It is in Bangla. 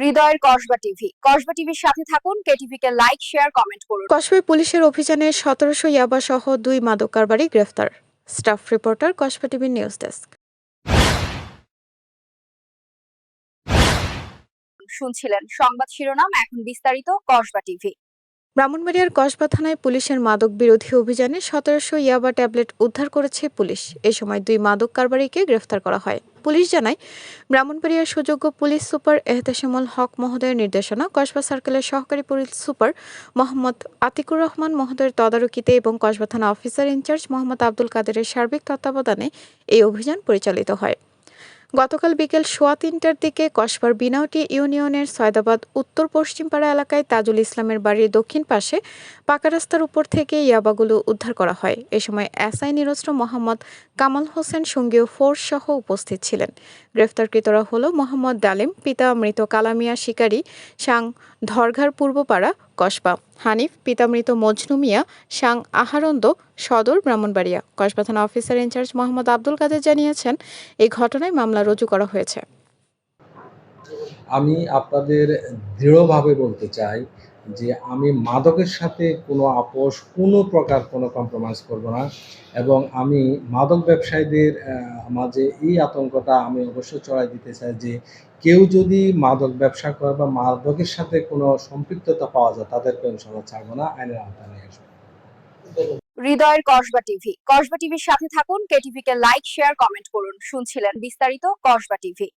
হৃদয়ের কসবা টিভি। কসবা টিভির সাথে থাকুন কেটিভি কে লাইক শেয়ার কমেন্ট করুন। কসবায় পুলিশের অভিযানে সতেরোশো ইয়াবা সহ দুই মাদক কারবারি গ্রেফতার। Staff reporter Kasba TV news desk. শুনছিলেন সংবাদ শিরোনাম এখন বিস্তারিত কসবা টিভি। ব্রাহ্মণবাড়িয়ার কসবা থানায় পুলিশের মাদক বিরোধী অভিযানে সতেরোশো ইয়াবা ট্যাবলেট উদ্ধার করেছে পুলিশ। এ সময় দুই মাদক কারবারিকে গ্রেফতার করা হয়। পুলিশ জানায় ব্রাহ্মণবাড়িয়ার সুযোগ্য পুলিশ সুপার এহতেশামুল হক মহোদয়ের নির্দেশনা, কসবা সার্কেলের সহকারী পুলিশ সুপার মোহাম্মদ আতিকুর রহমান মহোদয়ের তদারকিতে এবং কসবা থানা অফিসার ইনচার্জ মোহাম্মদ আব্দুল কাদেরের সার্বিক তত্ত্বাবধানে এই অভিযান পরিচালিত হয়। গতকাল বিকেল সোয়া তিনটার দিকে কসবার বিনাউটি ইউনিয়নের সয়দাবাদ উত্তর পশ্চিমপাড়া এলাকায় তাজুল ইসলামের বাড়ির দক্ষিণ পাশে পাকা রাস্তার উপর থেকে ইয়াবাগুলো উদ্ধার করা হয়। এ সময় এসআই নিরস্ত্র মোহাম্মদ কামাল হোসেন সঙ্গীয় ফোর্স সহ উপস্থিত ছিলেন। গ্রেফতারকৃতরা হল মোহাম্মদ ডালিম, পিতা মৃত কালামিয়া শিকারী, সাং ধরঘার পূর্বপাড়া, কসবা। হানিফ, পিতামৃত মজনু মিয়া, সাং আহারন্দ, সদর ব্রাহ্মণবাড়িয়া। কসবা থানা officer in charge Mohammad Abdul Kader জানিয়েছেন, এই ঘটনায় মামলা রুজু করা হয়েছে। আমি আপনাদের দৃঢ়ভাবে বলতে চাই যে আমি মাদকের সাথে কোনো আপোষ, কোনো প্রকার কোনো কম্প্রোমাইজ করব না। এবং আমি মাদক ব্যবসায়ীদের মাঝে এই আতঙ্কটা আমি অবশ্যই চড়াই দিতে চাই যে কেউ যদি মাদক ব্যবসা করে বা মাদকের সাথে কোনো সম্পৃক্ততা পাওয়া যায় তাদেরকে ইনশাল্লাহ ছাড়বো না, আইনের আওতায় নিয়ে আসব। হৃদয়ের কসবা টিভি। কসবা টিভির সাথে থাকুন কেটিভি কে লাইক, শেয়ার, কমেন্ট করুন। শুনছিলেন বিস্তারিত কসবা টিভি।